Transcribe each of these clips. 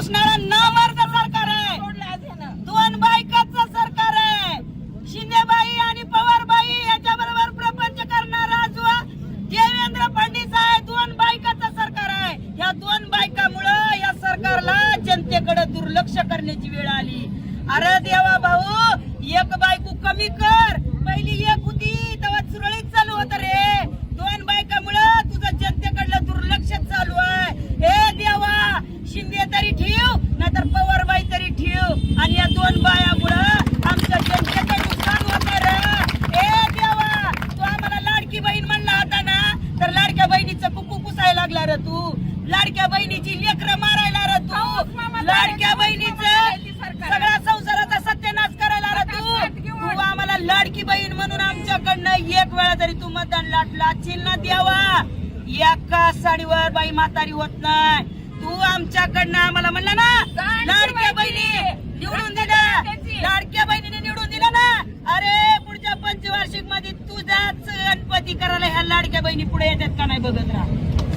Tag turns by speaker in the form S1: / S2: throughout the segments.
S1: पुसणारा नामर्द सरकार आहे. दोन बायकाचं सरकार आहे. शिंदेबाई आणि पवारबाई याच्या बरोबर प्रपंच करणारा जो देवेंद्र फडणवीस आहे. दोन बायकाचं सरकार आहे. या दोन बायकामुळं या सरकारला जनतेकडे दुर्लक्ष करण्याची वेळ आली. अरे देवा भाऊ एक बायको कमी कर पहिली एक होती तेव्हा सुरळीत चालू होत रे दोन बायकामुळं तुझं जनतेकडलं दुर्लक्ष चालू आहे हे देवा शिंदे तरी ठेव नाहीतर पवारबाई तरी ठेव आणि या दोन बायामुळं आमचं जनतेचं नुकसान होत रे ए देवा तू आम्हाला लाडकी बहीण म्हणला होता ना तर लाडक्या बहिणीचं कुकू पुसायला लागला रे तू लाडक्या बहिणीची लेकरं मारायला रे तू लाडक्या बहिणीचं सगळ्या संसाराचा सत्यानाश करायला रे तू तू आम्हाला लाडकी बहीण म्हणून आमच्याकडनं एक वेळा तरी तू मतदान लाटला ना देवा एका साडीवर बाई म्हातारी होत नाही. तू आमच्याकडनं आम्हाला म्हणला ना लाडक्या बहिणी निवडून दिलं लाडक्या बहिणीने निवडून दिलं ना अरे पुढच्या पंचवार्षिकमध्ये तुझाच गणपती करायला ह्या लाडक्या बहिणी पुढे येतात का नाही बघत राहा.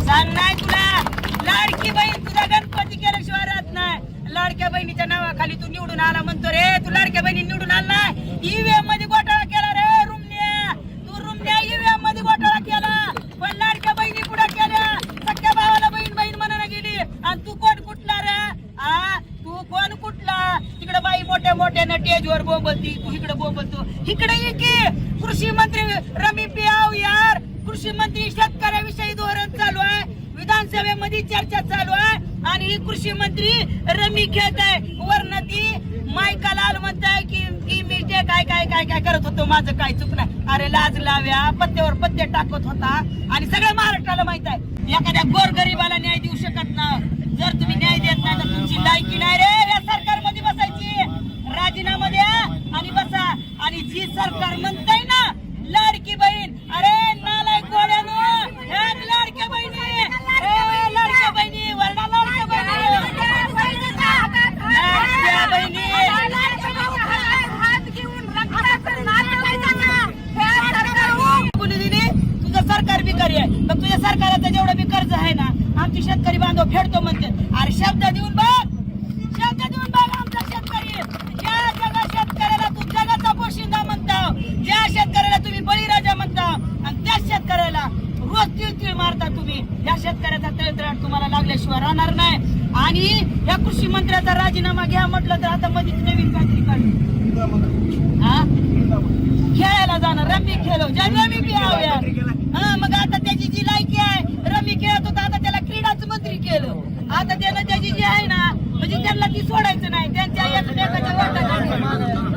S1: सांग नाही तुला. लाडकी बहीण तुझा गणपती केल्याशिवाय राहत नाही. लाडक्या बहिणीच्या नावाखाली तू निवडून आला म्हणतो रे. तू लाडक्या बहिणी निवडून आला ईव्हीएममध्ये घोटाळा केला रे रुमण्या. तू रुमण्या ईव्हीएममध्ये घोटाळा केला. पण लाडक्या बहिणी पुढे केल्या. सख्या भावाला बहीण बहीण म्हणायला गेली. आणि तू कोण कुठला रे? आ? तू कोण कुठला? तिकडे बाई मोठ्या मोठ्या ना टेजवर बोबलती. तू इकडे बोबलतो. इकडे ये की. कृषी मंत्री रमी पियाव यार कृषी मंत्री शेतकऱ्याविषयी धोरण चालू आहे. विधानसभेमध्ये चर्चा चालू आहे. आणि ही कृषी मंत्री रमी खेळत आहे. वर्ण ती मायका लाल म्हणताय की की मी जे काय काय काय काय करत होतो माझं काय चुक नाही. अरे लाज लाव्या पत्त्यावर पत्ते टाकत होता. आणि सगळ्या महाराष्ट्राला माहीत आहे. एखाद्या गोरगरीब न्याय देऊ शकत नाही जर तुम्ही न्याय देत नाही तर तुमची लायकी नाही रे या सरकारमध्ये बसायची राजीनामा द्या आणि बसा आणि जी सरकार म्हणताय ना लाडकी बहीण अरे नालाय गोड्यानो हे लाडक्या बहिणी ए, लाडक्या बहिणी वर्णा लाडक्या बहिणी लाडक्या बहिणी कोणी दिली तुझं सरकार बिकारी आहे. पण तुझ्या सरकाराचं जेवढं बी कर्ज आहे ना आमचे शेतकरी बांधव फेडतो म्हणते. अरे शब्द देऊन बघ. शब्द देऊन बघ आमचा शेतकरी. ज्या जगा शेतकऱ्याला तू जगाचा पोशिंदा म्हणता ज्या शेतकऱ्याला तुम्ही बळीराजा म्हणता आणि त्या शेतकऱ्याला रोज तिळ तिळ मारता तुम्ही या शेतकऱ्याचा तळतळाट तुम्हाला लागल्याशिवाय राहणार नाही. आणि या कृषी मंत्र्याचा राजीनामा घ्या म्हटलं तर आता मध्ये नवीन काहीतरी काढू. खेळायला जाणार रमी खेळो ज्या रमी पिहाव यार हा मग आता त्याची जी लायकी आहे रमी खेळत होता आता त्याला क्रीडाच मंत्री केलं. आता त्यानं त्याची जी आहे ना म्हणजे त्यांना ती सोडायचं नाही. त्यांच्या एकमेकाच्या वाटा